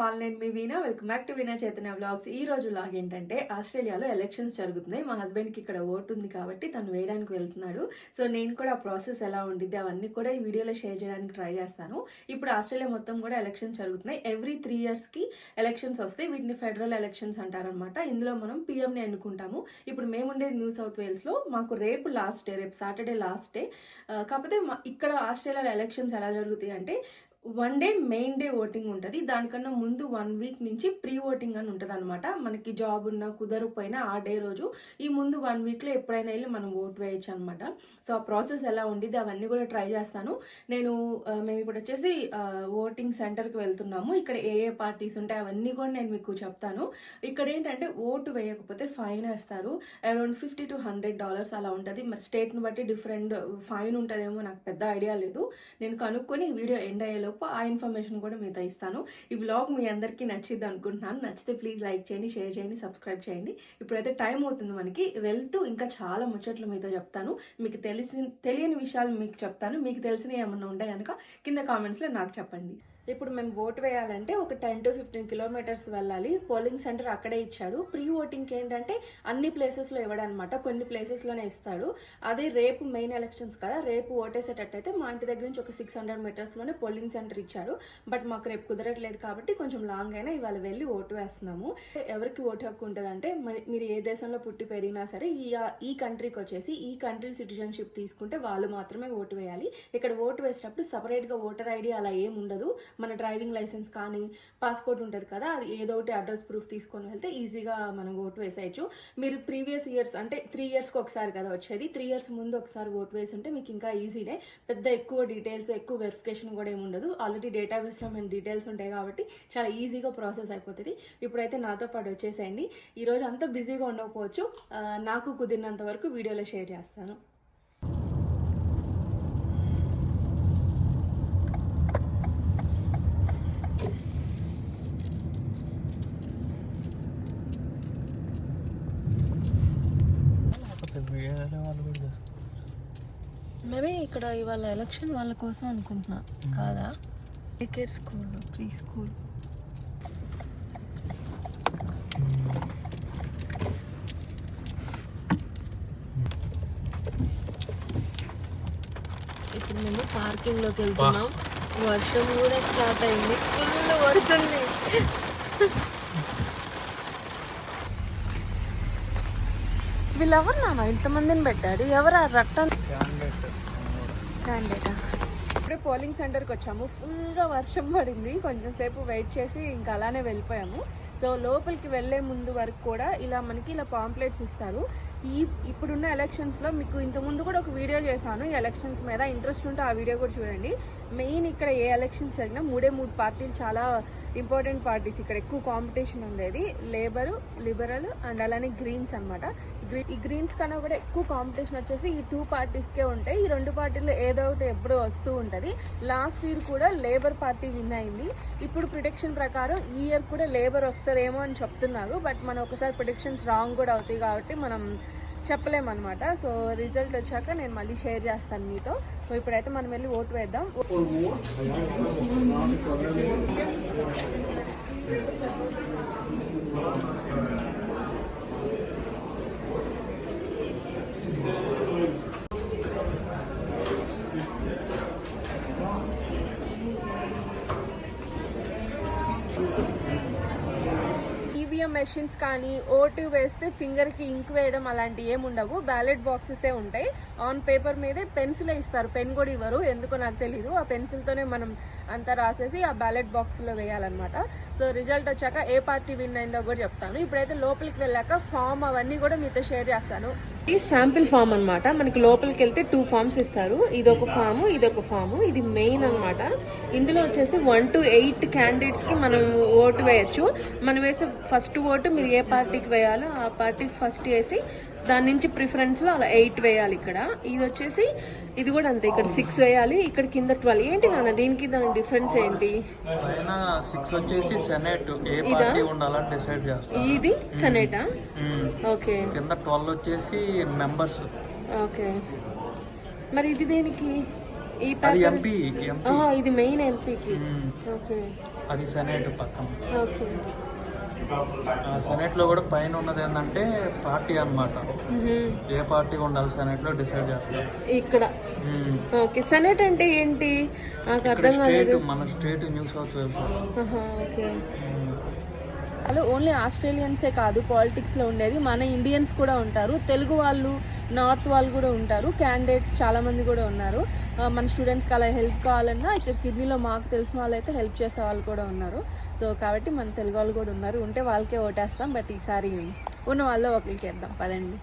All నేను మీ Veena. Welcome back to Veena Chaitanya blogs. ఈ రోజు లాగ్ ఏంటంటే ఆస్ట్రేలియాలో ఎలక్షన్స్ జరుగుతున్నాయి. మా హస్బెండ్కి ఇక్కడ ఓటు ఉంది కాబట్టి తను వేయడానికి వెళ్తున్నాడు. సో నేను కూడా ఆ ప్రాసెస్ ఎలా ఉండిద్ది అవన్నీ కూడా ఈ వీడియోలో షేర్ చేయడానికి ట్రై చేస్తాను. ఇప్పుడు ఆస్ట్రేలియా మొత్తం కూడా ఎలక్షన్స్ జరుగుతున్నాయి. ఎవ్రీ త్రీ ఇయర్స్కి ఎలక్షన్స్ వస్తాయి. వీటిని ఫెడరల్ ఎలక్షన్స్ అంటారనమాట ఇందులో మనం పిఎంని ఎన్నుకుంటాము. ఇప్పుడు మేముండేది న్యూ సౌత్ వేల్స్లో మాకు రేపు లాస్ట్ డే రేపు సాటర్డే లాస్ట్ డే కాకపోతే మా- ఇక్కడ ఆస్ట్రేలియాలో ఎలక్షన్స్ ఎలా జరుగుతాయి అంటే one day main day voting ఉంటుంది. దానికన్నా ముందు వన్ వీక్ నుంచి ప్రీ ఓటింగ్ అని ఉంటుంది అనమాట మనకి జాబ్ ఉన్న కుదరకపోయినా ఆ డే రోజు ఈ ముందు వన్ వీక్లో ఎప్పుడైనా వెళ్ళి మనం ఓట్ వేయచ్చు అనమాట సో ఆ ప్రాసెస్ ఎలా ఉండిద్ది అవన్నీ కూడా ట్రై చేస్తాను. నేను మేము ఇప్పుడు వచ్చేసి ఓటింగ్ సెంటర్కి వెళ్తున్నాము. ఇక్కడ ఏ ఏ పార్టీస్ ఉంటాయి అవన్నీ కూడా నేను మీకు చెప్తాను. ఇక్కడ ఏంటంటే ఓటు వేయకపోతే ఫైన్ వేస్తారు. Around fifty to hundred dollars అలా ఉంటుంది. మరి స్టేట్ని బట్టి డిఫరెంట్ ఫైన్ ఉంటుందేమో నాకు పెద్ద ఐడియా లేదు. నేను కనుక్కొని వీడియో ఎండ్ లోపు ఆ ఇన్ఫర్మేషన్ కూడా మీతో ఇస్తాను. ఈ వ్లాగ్ మీ అందరికీ నచ్చిద్ది అనుకుంటున్నాను. నచ్చితే ప్లీజ్ లైక్ చేయండి షేర్ చేయండి సబ్స్క్రైబ్ చేయండి. ఇప్పుడైతే టైం అవుతుంది మనకి. వెళ్తూ ఇంకా చాలా ముచ్చట్లు మీతో చెప్తాను. మీకు తెలిసి తెలియని విషయాలు మీకు చెప్తాను. మీకు తెలిసినవి ఏమన్నా ఉంటాయి కనుక కింద కామెంట్స్లో నాకు చెప్పండి. ఇప్పుడు మేము ఓటు వేయాలంటే ఒక టెన్ టు ఫిఫ్టీన్ కిలోమీటర్స్ వెళ్ళాలి. పోలింగ్ సెంటర్ అక్కడే ఇచ్చాడు. ప్రీ ఓటింగ్కి ఏంటంటే అన్ని ప్లేసెస్లో ఇవ్వడనమాట కొన్ని ప్లేసెస్లోనే ఇస్తాడు. అదే రేపు మెయిన్ ఎలక్షన్స్ కదా. రేపు ఓటేసేటట్టయితే మా ఇంటి దగ్గర నుంచి ఒక సిక్స్ హండ్రెడ్ మీటర్స్లోనే పోలింగ్ సెంటర్ ఇచ్చారు బట్ మాకు రేపు కుదరట్లేదు కాబట్టి కొంచెం లాంగ్ అయినా ఇవాళ వెళ్ళి ఓటు వేస్తున్నాము. ఎవరికి ఓటు హక్కు ఉంటుందంటే మరి మీరు ఏ దేశంలో పుట్టి పెరిగినా సరే ఈ ఈ కంట్రీకి వచ్చేసి ఈ కంట్రీ సిటిజన్షిప్ తీసుకుంటే వాళ్ళు మాత్రమే ఓటు వేయాలి. ఇక్కడ ఓటు వేసేటప్పుడు సపరేట్గా ఓటర్ ఐడి అలా ఏం ఉండదు. మన డ్రైవింగ్ లైసెన్స్ కానీ పాస్పోర్ట్ ఉంటుంది కదా అది ఏదో ఒకటి అడ్రస్ ప్రూఫ్ తీసుకొని వెళ్తే ఈజీగా మనం ఓటు వేసేయచ్చు. మీరు ప్రీవియస్ ఇయర్స్ అంటే త్రీ ఇయర్స్కి ఒకసారి కదా వచ్చేది. త్రీ ఇయర్స్ ముందు ఒకసారి ఓటు వేసి ఉంటే మీకు ఇంకా ఈజీనే. పెద్ద ఎక్కువ డీటెయిల్స్ ఎక్కువ వెరిఫికేషన్ కూడా ఏమి ఉండదు. ఆల్రెడీ డేటాబేస్లో మేము డీటెయిల్స్ ఉంటాయి కాబట్టి చాలా ఈజీగా ప్రాసెస్ అయిపోతుంది. ఇప్పుడైతే నాతో పాటు వచ్చేసేయండి. ఈరోజు అంతా బిజీగా ఉండకపోవచ్చు. నాకు కుదిరినంత వరకు వీడియోలో షేర్ చేస్తాను వేరే వాళ్ళు కూడా చేస్తారు మేబీ ఇక్కడ ఇవాళ ఎలక్షన్ వాళ్ళ కోసం అనుకుంటున్నా. కాదా? కేర్ స్కూల్ ప్రీ స్కూల్ ఇప్పుడు మేము పార్కింగ్లోకి వెళ్తున్నాం. వర్షం కూడా స్టార్ట్ అయింది. ఫుల్ పడుతుంది. వీళ్ళెవరు నాన్న? ఇంతమందిని పెట్టారు. ఎవరు ఆ అండ్ ఇప్పుడే పోలింగ్ సెంటర్కి వచ్చాము. ఫుల్గా వర్షం పడింది. కొంచెం సేపు వెయిట్ చేసి ఇంకా అలానే వెళ్ళిపోయాము. సో లోపలికి వెళ్ళే ముందు వరకు కూడా ఇలా మనకి ఇలా పాంప్లెట్స్ ఇస్తారు. ఈ ఇప్పుడున్న ఎలక్షన్స్లో మీకు ఇంతకుముందు కూడా ఒక వీడియో చేశాను. ఈ ఎలక్షన్స్ మీద ఇంట్రెస్ట్ ఉంటే ఆ వీడియో కూడా చూడండి. మెయిన్ ఇక్కడ ఏ ఎలక్షన్స్ జరిగినా మూడే మూడు పార్టీలు చాలా ఇంపార్టెంట్ పార్టీస్. ఇక్కడ ఎక్కువ కాంపిటీషన్ ఉండేది లేబరు లిబరల్ అండ్ అలానే గ్రీన్స్ అనమాట ఈ గ్రీన్స్ కన్నా కూడా ఎక్కువ కాంపిటీషన్ వచ్చేసి ఈ టూ పార్టీస్కే ఉంటాయి. ఈ రెండు పార్టీల్లో ఏదో ఒకటి ఎప్పుడూ వస్తూ ఉంటుంది. లాస్ట్ ఇయర్ కూడా లేబర్ పార్టీ విన్ అయింది. ఇప్పుడు ప్రిడిక్షన్ ప్రకారం ఈ ఇయర్ కూడా లేబర్ వస్తుందేమో అని చెప్తున్నారు. బట్ మనం ఒకసారి ప్రిడిక్షన్స్ రాంగ్ కూడా అవుతాయి కాబట్టి మనం చెప్పలేమన్నమాట. సో రిజల్ట్ వచ్చాక నేను మళ్ళీ షేర్ చేస్తాను మీతో. సో ఇప్పుడైతే మనం వెళ్ళి ఓటు వేద్దాం. ఈవీఎం మెషిన్స్ కానీ ఓటు వేస్తే ఫింగర్కి ఇంక్ వేయడం అలాంటి ఏమి ఉండవు. బ్యాలెట్ బాక్సెసే ఉంటాయి. ఆన్ పేపర్ మీదే పెన్సిలే ఇస్తారు. పెన్ కూడా ఇవ్వరు. ఎందుకో నాకు తెలీదు. ఆ పెన్సిల్తోనే మనం అంతా రాసేసి ఆ బ్యాలెట్ బాక్స్లో వేయాలన్నమాట. సో రిజల్ట్ వచ్చాక ఏ పార్టీ విన్ అయిందో కూడా చెప్తాను. ఇప్పుడైతే లోపలికి వెళ్ళాక ఫామ్ అవన్నీ కూడా మీతో షేర్ చేస్తాను. ఈ శాంపిల్ ఫామ్ అన్నమాట. మనకి లోపలికి వెళ్తే టూ ఫామ్స్ ఇస్తారు. ఇది ఒక ఇదొక ఇది ఒక ఇది మెయిన్ అన్నమాట. ఇందులో వచ్చేసి వన్ టు ఎయిట్ క్యాండిడేట్స్కి మనం ఓటు వేయచ్చు. మనం వేసే ఫస్ట్ ఓటు మీరు ఏ పార్టీకి వేయాలో ఆ పార్టీకి ఫస్ట్ వేసి దాని నుంచి ప్రిఫరెన్స్లో అలా ఎయిట్ వేయాలి ఇక్కడ. ఇది వచ్చేసి ఇది కూడా అంతే ఇక్కడ సిక్స్ వేయాలి ఇక్కడ కింద ట్వెల్వ్ ఏంటి నాన్న దీనికి దాని డిఫరెన్స్ ఏంటి? సిక్స్ వచ్చేసి సెనెట్ ఏ పార్టీ ఉండాలని డిసైడ్ చేస్తారు ఇది సెనేటా. ఓకే. కింద ట్వెల్వ్ వచ్చేసి మెంబర్స్ ఓకే. మరి ఇది దేనికి? ఈ పేపర్ ఎంపీ ఇది మెయిన్ ఎంపీకి. ఓకే. అది సెనేట్ పక్కన. ఓకే. సెనేట్లో కూడా పైన ఉన్నది ఏంటంటే పార్టీ అన్నమాట. ఏ పార్టీ ఉండాలి సెనేట్లో డిసైడ్ చేస్తారు. ఇక్కడ. ఓకే సెనెట్ అంటే ఏంటి? నాకు అర్థం కాలేదు. మన స్టేట్ న్యూ సౌత్ వేల్స్ ఆహా, ఓకే. ఓన్లీ ఆస్ట్రేలియన్సే కాదు పాలిటిక్స్లో ఉండేది. మన ఇండియన్స్ కూడా ఉంటారు తెలుగు వాళ్ళు నార్త్ వాళ్ళు కూడా ఉంటారు క్యాండిడేట్స్ చాలామంది కూడా ఉన్నారు. మన స్టూడెంట్స్కి అలా హెల్ప్ కావాలన్నా ఇక్కడ సిడ్నీలో మాకు తెలిసిన వాళ్ళు అయితే హెల్ప్ చేసే వాళ్ళు కూడా ఉన్నారు. సో కాబట్టి మన తెలుగు వాళ్ళు కూడా ఉన్నారు. ఉంటే వాళ్ళకే ఓటేస్తాం బట్ ఈసారి ఉన్న వాళ్ళు ఒకరికి వేద్దాం. పదండి.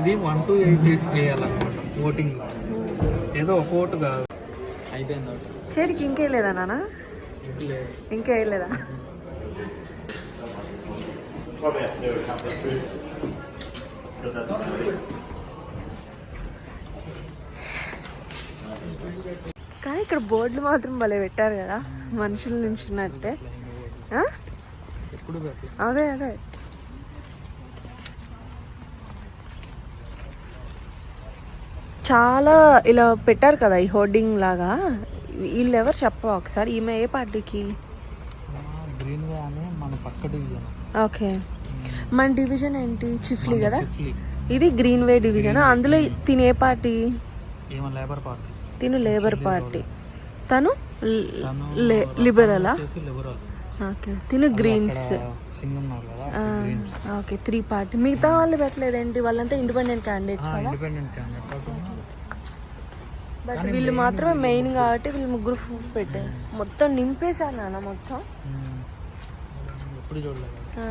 ఇది వన్ టు ఎయిట్ వేయాలన్నమాట. ఓటింగ్ ఏదో ఒక ఓటు కాదు. అయిపోయింది చేరికి ఇంకే లేదా నాన్న? ఇంక లేదు. ఇంకా వేయలేదా Probably have కానీ ఇక్కడ బోర్డులు మాత్రం భలే పెట్టారు కదా. మనుషుల నుంచినట్టే అదే అదే. చాలా ఇలా పెట్టారు కదా ఈ హోర్డింగ్ లాగా. వీళ్ళు ఎవరు చెప్పవా ఒకసారి? ఈమె ఏ పార్టీకి? ఓకే. మన డివిజన్ ఏంటి? చిఫ్లీ కదా? ఇది గ్రీన్ వే డివిజన్ అందులో తినే పార్టీ? Labour party. తిను లేబర్ పార్టీ. తను లిబరలా? ఓకే తిను గ్రీన్స్. Okay three party. మిగతా వాళ్ళు పెట్టలేదేంటి? వాళ్ళంతా ఇండిపెండెంట్ క్యాండిడేట్స్ కదా. బట్ వీళ్ళు మాత్రమే మెయిన్ కాబట్టి వీళ్ళు ముగ్గురు ఫుడ్ పెట్టారు. మొత్తం నింపేశారు నాన్న మొత్తం. ఆ.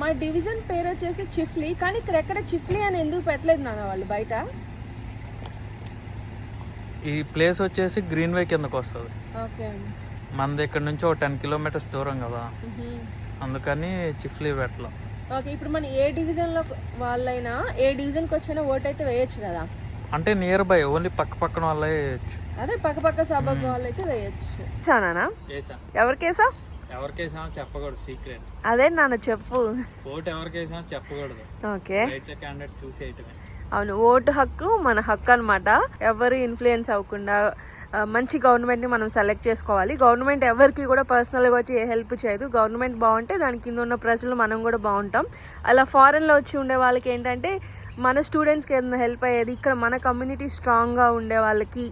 మా డివిజన్ పేరు వచ్చేసి చిఫ్లీ కానీ ఇక్కడ ఎక్కడ చిఫ్లీ అని ఎందుకు పెట్టలేదు నాన్న వాళ్ళు బయట? ఈ ప్లేస్ వచ్చేసి గ్రీన్ వే కిందకు వస్తుంది. ఓకే మనది ఇక్కడ నుంచి ఒక టెన్ కిలోమీటర్స్ దూరం కదా. అందుకని చిఫ్లీ పెట్టలేం. ఓకే ఇప్పుడు మన ఏ డివిజన్లో వాళ్ళైనా ఏ డివిజన్కి వచ్చినా ఓటు అయితే వేయచ్చు కదా? అంటే నియర్ బై ఓన్లీ పక్క పక్కన వాళ్ళే వేయచ్చు. అదే పక్క పక్క సభకు వాళ్ళైతే వేయచ్చు. చానా ఎవరికేసా ఎవరికేసామో చెప్పకూడదు సీక్రెట్ అదే నాన్న చెప్పు. ఓటు ఎవరికేసామో చెప్పకూడదు. ఓకే. రైట్ క్యాండిడేట్ చూసి వేయటమే అవును ఓటు హక్కు మన హక్కు అనమాట ఎవరు ఇన్ఫ్లుయెన్స్ అవ్వకుండా మంచి గవర్నమెంట్ని మనం సెలెక్ట్ చేసుకోవాలి. గవర్నమెంట్ ఎవరికి కూడా పర్సనల్గా వచ్చి ఏ హెల్ప్ చేయదు. గవర్నమెంట్ బాగుంటే దాని కింద ఉన్న ప్రజలు మనం కూడా బాగుంటాం. అలా ఫారెన్లో వచ్చి ఉండే వాళ్ళకి ఏంటంటే మన స్టూడెంట్స్కి ఏదైనా హెల్ప్ అయ్యేది ఇక్కడ మన కమ్యూనిటీ స్ట్రాంగ్గా ఉండే వాళ్ళకి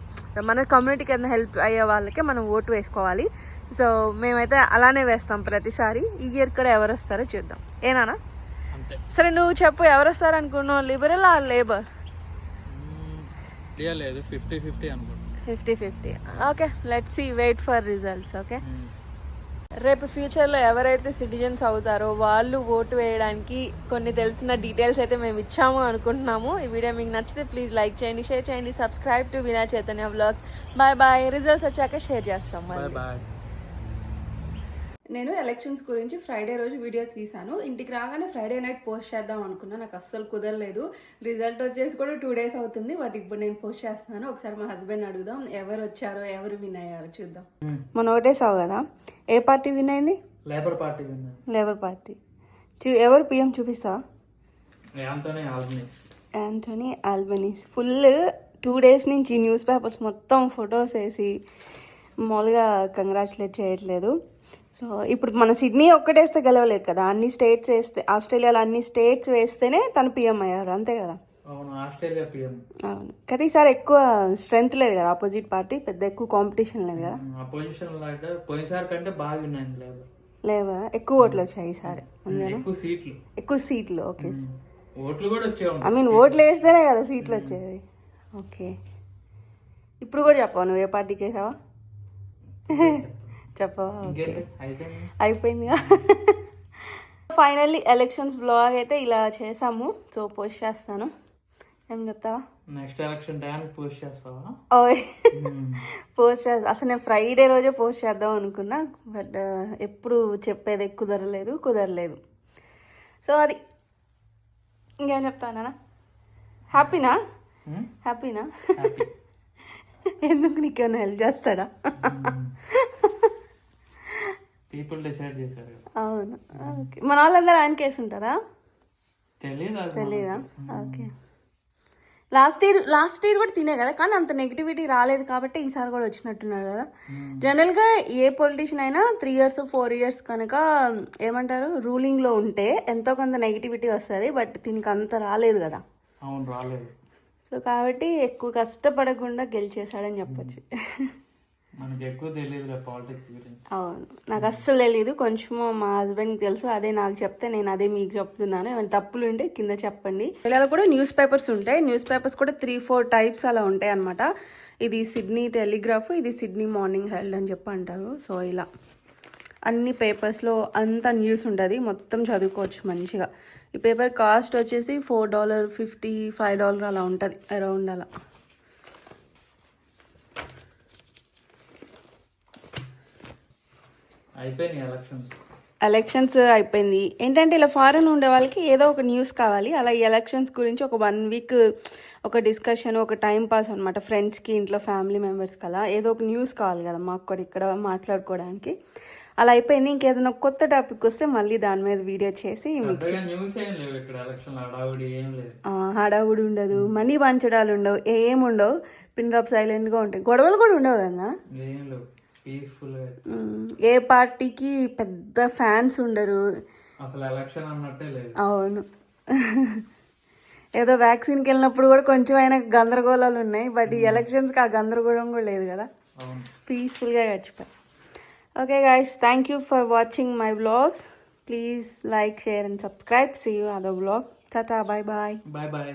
మన కమ్యూనిటీకి ఏదైనా హెల్ప్ అయ్యే వాళ్ళకే మనం ఓటు వేసుకోవాలి. సో మేమైతే అలానే వేస్తాం ప్రతిసారి. ఈ ఇయర్ కూడా ఎవరు వస్తారో చూద్దాం. ఏనా అంతే. సరే నువ్వు చెప్పు ఎవరు వస్తారు అనుకున్నావు? లిబరల్ ఆ లేబర్ లేదు fifty fifty fifty fifty. Okay let see wait for results okay? రేపు ఫ్యూచర్లో ఎవరైతే సిటిజన్స్ అవుతారో వాళ్ళు ఓటు వేయడానికి కొన్ని తెలిసిన డీటెయిల్స్ అయితే మేము ఇచ్చాము అనుకుంటున్నాము. ఈ వీడియో మీకు నచ్చితే ప్లీజ్ లైక్ చేయండి షేర్ చేయండి subscribe to Veena Chaitanya vlogs bye bye results వచ్చాక షేర్ చేస్తాం బాయ్ నేను ఎలక్షన్స్ గురించి ఫ్రైడే రోజు వీడియో తీశాను. ఇంటికి రాగానే ఫ్రైడే నైట్ పోస్ట్ చేద్దాం అనుకున్నా. నాకు అస్సలు కుదరలేదు. రిజల్ట్ వచ్చేసి కూడా టూ డేస్ అవుతుంది. బట్ ఇప్పుడు నేను పోస్ట్ చేస్తున్నాను. ఒకసారి మా హస్బెండ్ అడుగుదాం ఎవరు వచ్చారో ఎవరు విన్ అయ్యారో చూద్దాం. మన ఒకటేసావు కదా? ఏ పార్టీ విన్ అయింది? లేబర్ పార్టీ లేబర్ పార్టీ ఎవరు PM Albanese Anthony Albanese full two days నుంచి న్యూస్ పేపర్స్ మొత్తం ఫొటోస్ వేసి మామూలుగా కంగ్రాచులేట్ చేయట్లేదు. సో ఇప్పుడు మన సిడ్నీ ఒక్కటేస్తే గెలవలేదు కదా. అన్ని స్టేట్స్ వేస్తే ఆస్ట్రేలియాలో అన్ని స్టేట్స్ వేస్తేనే తను పిఎం అయ్యారు అంతే కదా? అవును ఆస్ట్రేలియా పిఎం. అవును. కదా ఈసారి ఎక్కువ స్ట్రెంగ్త్ లేదు కదా ఆపోజిట్ పార్టీ పెద్ద ఎక్కువ కాంపిటీషన్ లేదు కదా? అపోజిషన్ అంటే పోయినసారి కంటే బాగా విన్ అయింది లేబర్. లేవా ఎక్కువ ఓట్లు వచ్చాయి ఈసారి ఎక్కువ సీట్లు. ఎక్కువ సీట్లు ఓకే. ఓట్లు కూడా వచ్చే ఐ మీన్ ఓట్లు వేస్తేనే కదా సీట్లు వచ్చేది. ఓకే. ఇప్పుడు కూడా చెప్పావు నువ్వు ఏ పార్టీకి వేసావా? అయితే అయిపోయిందిగా. ఫైనల్లీ ఎలక్షన్స్ బ్లాగ్ అయితే ఇలా చేసాము. సో పోస్ట్ చేస్తాను. ఏం చెప్తావా? నెక్స్ట్ ఎలక్షన్ టైంకి పోస్ట్ చేస్తావా? ఓయ్. పోస్ట్ చేస్తా. అసలు నేను ఫ్రైడే రోజే పోస్ట్ చేద్దాం అనుకున్నా. బట్ ఎప్పుడు చెప్పేది కుదరలేదు కుదరలేదు. సో అది. ఇంకేం చెప్తానా హ్యాపీనా Hmm? హ్యాపీనా హ్యాపీ ఎందుకు నీకేమైనా హెల్ప్ చేస్తాడా? పీపుల్ డిసైడ్ చేశారు అవును. ఓకే. మన వాళ్ళందరూ ఆయనకి వేసి ఉంటారా? తెలీదా మనకి. Okay. Last year last year కూడా తినే కదా కానీ అంత నెగిటివిటీ రాలేదు కాబట్టి ఈసారి కూడా వచ్చినట్టున్నారు కదా. జనరల్గా ఏ పొలిటీషియన్ అయినా త్రీ ఇయర్స్ ఫోర్ ఇయర్స్ కనుక ఏమంటారు రూలింగ్లో ఉంటే ఎంతో కొంత నెగిటివిటీ వస్తుంది బట్ దీనికి అంత రాలేదు కదా. అవును రాలేదు. సో కాబట్టి ఎక్కువ కష్టపడకుండా గెలిచేశాడని చెప్పొచ్చు. మనకి ఎక్కువ తెలియదులే పాలిటిక్స్ గురించి. అవును. నాకు అస్సలు తెలియదు కొంచెము మా హస్బెండ్కి తెలుసు. అదే నాకు చెప్తే నేను అదే మీకు చెప్తున్నాను. ఏమైనా తప్పులు ఉంటే కింద చెప్పండి. ఇలా కూడా న్యూస్ పేపర్స్ ఉంటాయి. న్యూస్ పేపర్స్ కూడా త్రీ ఫోర్ టైప్స్ అలా ఉంటాయి అనమాట ఇది సిడ్నీ టెలిగ్రాఫ్ ఇది సిడ్నీ మార్నింగ్ హెల్డ్ అని చెప్పి అంటారు. సో ఇలా. అన్ని పేపర్స్లో అంత న్యూస్ ఉంటుంది. మొత్తం చదువుకోవచ్చు మంచిగా. ఈ పేపర్ కాస్ట్ వచ్చేసి four dollar fifty five dollar అలా ఉంటుంది. అరౌండ్ అలా. అయిపోయినాయి ఎలక్షన్స్ ఎలక్షన్స్ అయిపోయింది. ఏంటంటే ఇలా ఫారెన్ ఉండే వాళ్ళకి ఏదో ఒక న్యూస్ కావాలి. అలా ఈ ఎలక్షన్స్ గురించి ఒక వన్ వీక్ ఒక డిస్కషన్ ఒక టైం పాస్ అనమాట ఫ్రెండ్స్కి ఇంట్లో ఫ్యామిలీ మెంబర్స్కి అలా ఏదో ఒక న్యూస్ కావాలి కదా మాకు కూడా ఇక్కడ మాట్లాడుకోవడానికి. అలా అయిపోయింది. ఇంకేదైనా కొత్త టాపిక్ వస్తే మళ్ళీ దాని మీద వీడియో చేసి హడావుడి ఉండదు. మనీ పంచడాలు ఉండవు. ఏం ఉండవు. పిన్ డ్రాప్ సైలెంట్గా ఉంటాయి. గొడవలు కూడా ఉండవు కదా ఏం పార్టీకి పెద్ద ఫ్యాన్స్ ఉండరు. అసలు ఎలక్షన్ అన్నట్టే లేదు. అవును. ఏదో వ్యాక్సిన్కి వెళ్ళినప్పుడు కూడా కొంచెం అయినా గందరగోళాలు ఉన్నాయి. బట్ ఈ ఎలక్షన్స్కి ఆ గందరగోళం కూడా లేదు కదా. పీస్ఫుల్గా గడిచిపోయి. Okay guys thank you for watching my vlogs. Please like share and subscribe. See you other vlog. Tata bye bye. Bye bye.